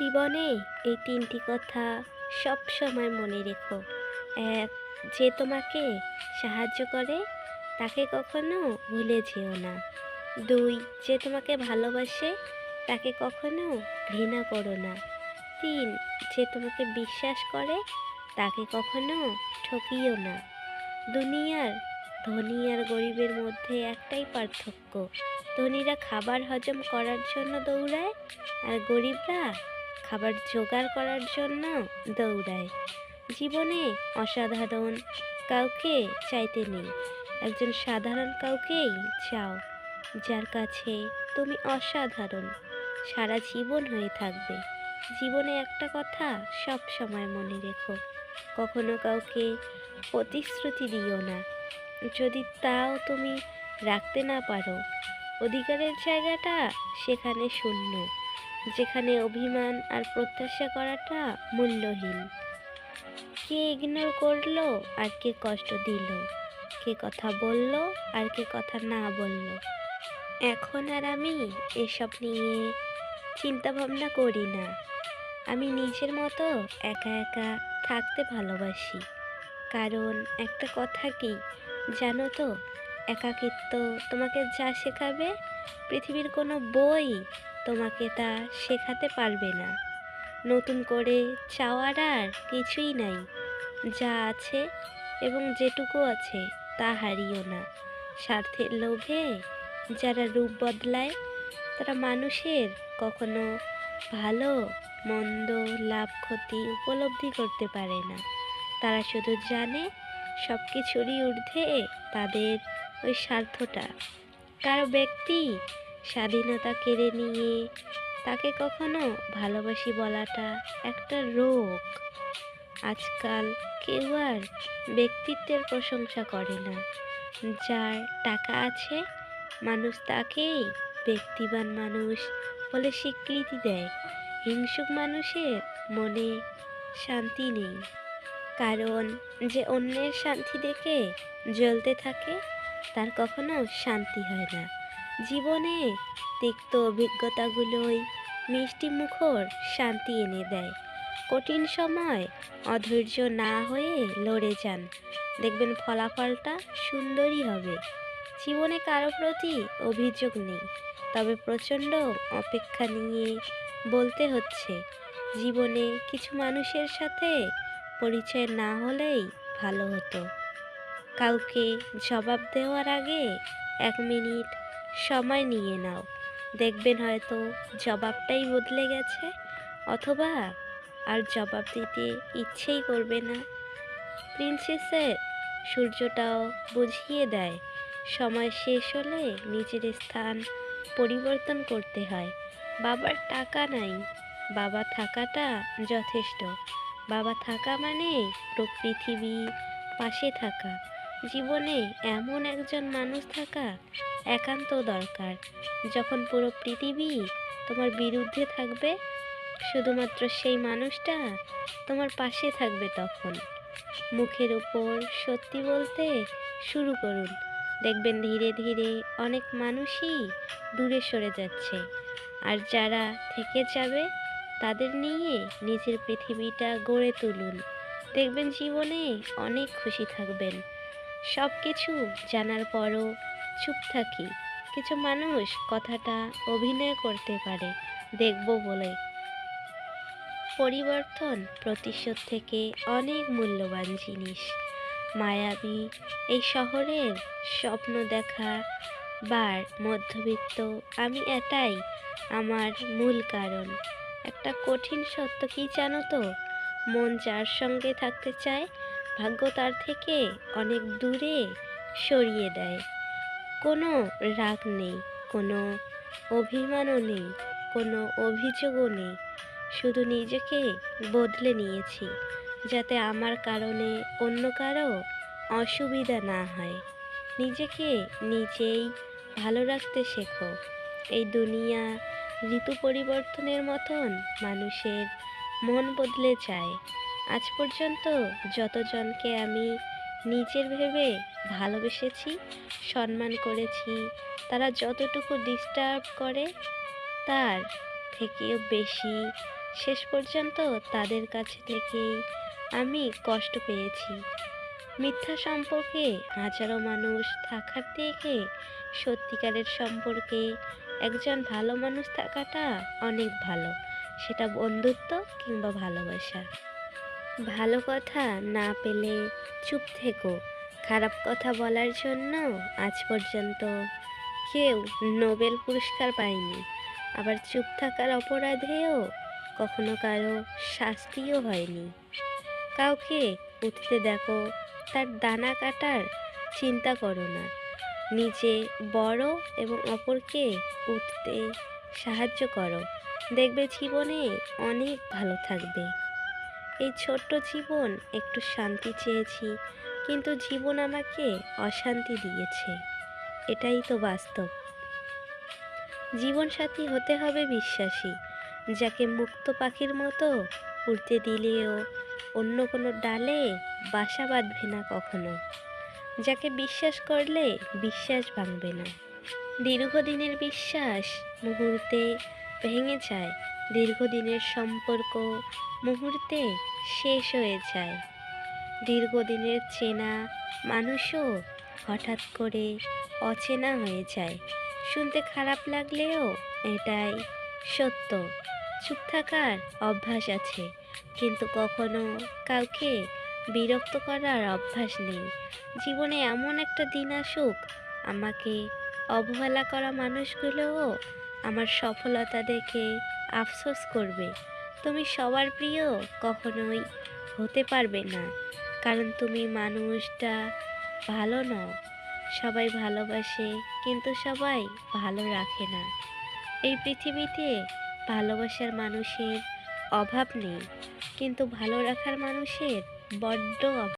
জীবনে এই তিনটি কথা সব সময় মনে রেখো। এক, যে তোমাকে সাহায্য করে, তাকে কখনো ভুলে যেও না। দুই, যে তোমাকে ভালোবাসে, তাকে কখনো ঘৃণা করো না। তিন, যে তোমাকে বিশ্বাস করে, তাকে কখনো ঠকিও না। দুনিয়ার ধনী আর গরিবের মধ্যে একটাই পার্থক্য। ধনীরা খাবার হজম করার জন্য দৌড়ায় আর গরিবরা খাবার জোগাড় করার জন্য দৌড়ায়। জীবনে অসাধারণ কাউকে চাইতে নেই। একজন সাধারণ কাউকেই চাও, যার কাছে তুমি অসাধারণ। সারা জীবন হয়ে থাকবে। জীবনে একটা কথা সব সময় মনে রেখো, কখনো কাউকে প্রতিশ্রুতি দিও না। যদি তাও তুমি রাখতে না পারো, অধিকারের জায়গাটা সেখানে শূন্য। যেখানে অভিমান আর প্রত্যাশা করাটা মূল্যহীন। কে ইগনোর করল আর কে কষ্ট দিল? কে কথা বলল আর কে কথা না বলল? এখন আর আমি এসব নিয়ে চিন্তা ভাবনা করি না। আমি নিজের মতো একা একা থাকতে ভালোবাসি। কারণ একটা কথা কি জানো তো? একাকিত্ব তোমাকে যা শেখাবে পৃথিবীর কোনো বই তোমাকে তা শেখাতে পারবে না। নতুন করে চাওয়ার আর কিছুই নাই। যা আছে এবং যেটুকু আছে তা হারিও না। স্বার্থের লোভে যারা রূপ বদলায়, তারা মানুষের কখনো ভালো, মন্দ, লাভ, ক্ষতি উপলব্ধি করতে পারে না। তারা শুধু জানে সব কিছুরই ঊর্ধ্বে তাদের ওই স্বার্থটা। কারও ব্যক্তি স্বাধীনতা কেড়ে নিয়ে তাকে কখনো ভালোবাসি বলাটা একটা রোগ। আজকাল কেউ আর ব্যক্তিত্বের প্রশংসা করে না। যার টাকা আছে, মানুষ তাকেই ব্যক্তিবান মানুষ বলে স্বীকৃতি দেয়। হিংসুক মানুষের মনে শান্তি নেই। কারণ যে অন্যের শান্তি দেখে জ্বলতে থাকে, তার কখনো শান্তি হয় না। জীবনে তিক্ত অভিজ্ঞতাগুলোই মিষ্টি মুখর শান্তি এনে দেয়। কঠিন সময় অধৈর্য না হয়ে লড়ে যান। দেখবেন ফলাফলটা সুন্দরই হবে। জীবনে কারও প্রতি অভিযোগ নেই। তবে প্রচণ্ড অপেক্ষা নিয়ে বলতে হচ্ছে, জীবনে কিছু মানুষের সাথে পরিচয় না হলেই ভালো হতো। কাউকে জবাব দেওয়ার আগে এক মিনিট সময় নিয়ে নাও। দেখবেন হয়তো জবাবটাই বদলে গেছে, অথবা আর জবাব দিতে ইচ্ছেই করবে না। প্রিন্সেসের সূর্যটাও বুঝিয়ে দেয়, সময় শেষ হলে নিজের স্থান পরিবর্তন করতে হয়। বাবার টাকা নাই, বাবা থাকাটা যথেষ্ট। বাবা থাকা মানে পৃথিবী পাশে থাকা। জীবনে এমন একজন মানুষ থাকা একান্ত দরকার। যখন পুরো পৃথিবী তোমার বিরুদ্ধে থাকবে, শুধুমাত্র সেই মানুষটা তোমার পাশে থাকবে তখন। মুখের উপর সত্যি বলতে শুরু করুন। দেখবেন ধীরে ধীরে অনেক মানুষই দূরে সরে যাচ্ছে। আর যারা থেকে যাবে, তাদের নিয়ে নিজের পৃথিবীটা গড়ে তুলুন। দেখবেন জীবনে অনেক খুশি থাকবেন। সব কিছু জানার পরও চুপ থাকি। কিছু মানুষ কথাটা অভিনয় করতে পারে, দেখব বলে। পরিবর্তন প্রতিশোধ থেকে অনেক মূল্যবান জিনিস। মায়াবী এই শহরের স্বপ্ন দেখা বার মধ্যবিত্ত, আমি এটাই আমার মূল কারণ। একটা কঠিন সত্য কি জানো তো? মন যার সঙ্গে থাকতে চায়, ভাগ্য তার থেকে অনেক দূরে সরিয়ে দেয়। কোনো রাগ নেই, কোনো অভিমানও নেই, কোনো অভিযোগও নেই। শুধু নিজেকে বদলে নিয়েছি, যাতে আমার কারণে অন্য কারও অসুবিধা না হয়। নিজেকে নিজেই ভালো রাখতে শেখো। এই দুনিয়া ঋতু পরিবর্তনের মতন মানুষের মন বদলে যায়। আজ পর্যন্ত যতজনকে আমি নিজের ভেবে ভালোবেসেছি, সম্মান করেছি, তারা যতটুকু ডিস্টার্ব করে তার থেকেও বেশি। শেষ পর্যন্ত তাদের কাছে থেকেই আমি কষ্ট পেয়েছি। মিথ্যা সম্পর্কে, হাজারো মানুষ থাকার থেকে সত্যিকারের সম্পর্কে একজন ভালো মানুষ থাকাটা অনেক ভালো, সেটা বন্ধুত্ব কিংবা ভালোবাসা। ভালো কথা না পেলে চুপ থেকো খারাপ কথা বলার জন্য আজ পর্যন্ত কেউ নোবেল পুরস্কার পায়নি। আবার চুপ থাকার অপরাধেও কখনো কারও শাস্তিও হয়নি। কাউকে উঠতে দেখো, তার দানা কাটার চিন্তা করো না। নিজে বড় এবং অপরকে উঠতে সাহায্য করো। দেখবে জীবনে অনেক ভালো থাকবে। এই ছোট্ট জীবন একটু শান্তি চেয়েছি কিন্তু জীবন আমাকে অশান্তি দিয়েছে। এটাই তো বাস্তব। জীবনসাথী হতে হবে বিশ্বাসী, যাকে মুক্ত পাখির মতো উড়তে দিলেও অন্য কোনো ডালে বাসা বাঁধবে না কখনো। যাকে বিশ্বাস করলে বিশ্বাস ভাঙবে না। দীর্ঘদিনের বিশ্বাস মুহূর্তে ভেঙে যায়, দীর্ঘদিনের সম্পর্ক মুহূর্তে শেষ হয়ে যায়। দীর্ঘদিনের চেনা মানুষও হঠাৎ করে অচেনা হয়ে যায়। শুনতে খারাপ লাগলেও এটাই সত্য। চুপ থাকার অভ্যাস আছে, কিন্তু কখনো কাউকে বিরক্ত করার অভ্যাস নেই। জীবনে এমন একটা দিন আসুক, আমাকে অবহেলা করা মানুষগুলোও আমার সফলতা দেখে আফসোস করবে। তুমি সবার প্রিয় কখনোই হতে পারবে না। কারণ তুমি মানুষটা ভালো নও। সবাই ভালোবাসে, কিন্তু সবাই ভালো রাখে না। এই পৃথিবীতে ভালোবাসার মানুষের অভাব নেই, কিন্তু ভালো রাখার মানুষের বড্ড অভাব।